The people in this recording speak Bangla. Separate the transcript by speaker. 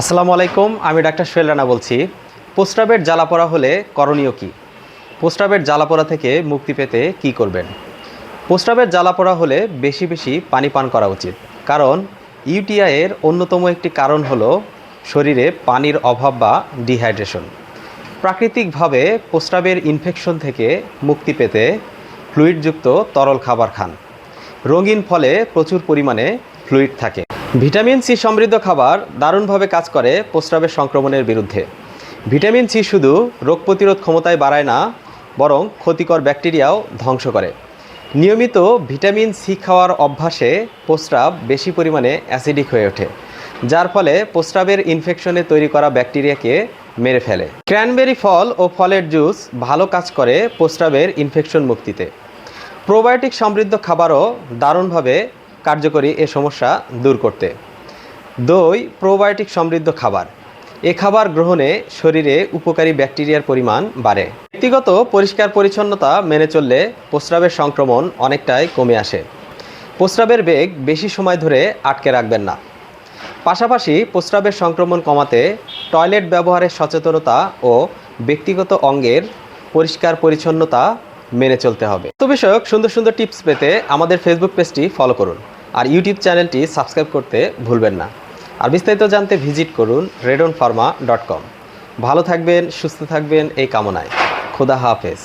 Speaker 1: আসসালামু আলাইকুম, আমি ডাক্তার সোহেল রানা বলছি। পোস্টাবের জ্বালাপোড়া হলে করণীয় কী? পোস্টাবের জ্বালাপোড়া থেকে মুক্তি পেতে কি করবেন? পোস্টাবের জ্বালাপোড়া হলে বেশি বেশি পানি পান করা উচিত। কারণ ইউটিআইয়ের অন্যতম একটি কারণ হলো শরীরে পানির অভাব বা ডিহাইড্রেশন। প্রাকৃতিকভাবে পোস্টাবের ইনফেকশন থেকে মুক্তি পেতে ফ্লুইডযুক্ত তরল খাবার খান। রঙিন ফলে প্রচুর পরিমাণে ফ্লুইড থাকে। ভিটামিন সি সমৃদ্ধ খাবার দারুণভাবে কাজ করে প্রস্রাবের সংক্রমণের বিরুদ্ধে। ভিটামিন সি শুধু রোগ প্রতিরোধ ক্ষমতায় বাড়ায় না, বরং ক্ষতিকর ব্যাকটেরিয়াও ধ্বংস করে। নিয়মিত ভিটামিন সি খাওয়ার অভ্যাসে প্রস্রাব বেশি পরিমাণে অ্যাসিডিক হয়ে ওঠে, যার ফলে প্রস্রাবের ইনফেকশনে তৈরি করা ব্যাকটেরিয়াকে মেরে ফেলে। ক্র্যানবেরি ফল ও ফলের জুস ভালো কাজ করে প্রস্রাবের ইনফেকশন মুক্তিতে। প্রোবায়োটিক সমৃদ্ধ খাবারও দারুণভাবে কার্যকরী এ সমস্যা দূর করতে। দই প্রোবায়োটিক সমৃদ্ধ খাবার। এ খাবার গ্রহণে শরীরে উপকারী ব্যাকটেরিয়ার পরিমাণ বাড়ে। ব্যক্তিগত পরিষ্কার পরিচ্ছন্নতা মেনে চললে প্রস্রাবের সংক্রমণ অনেকটাই কমে আসে। প্রস্রাবের বেগ বেশি সময় ধরে আটকে রাখবেন না। পাশাপাশি প্রস্রাবের সংক্রমণ কমাতে টয়লেট ব্যবহারের সচেতনতা ও ব্যক্তিগত অঙ্গের পরিষ্কার পরিচ্ছন্নতা মেনে চলতে হবে। তো বিষয়ক সুন্দর সুন্দর টিপস পেতে আমাদের ফেসবুক পেজটি ফলো করুন। আর ইউটিউব চ্যানেলটি সাবস্ক্রাইব করতে ভুলবেন না। আর বিস্তারিত জানতে ভিজিট করুন রেডন ফার্মা ডট কম। ভালো থাকবেন, সুস্থ থাকবেন, এই কামনায়। খোদা হাফেজ।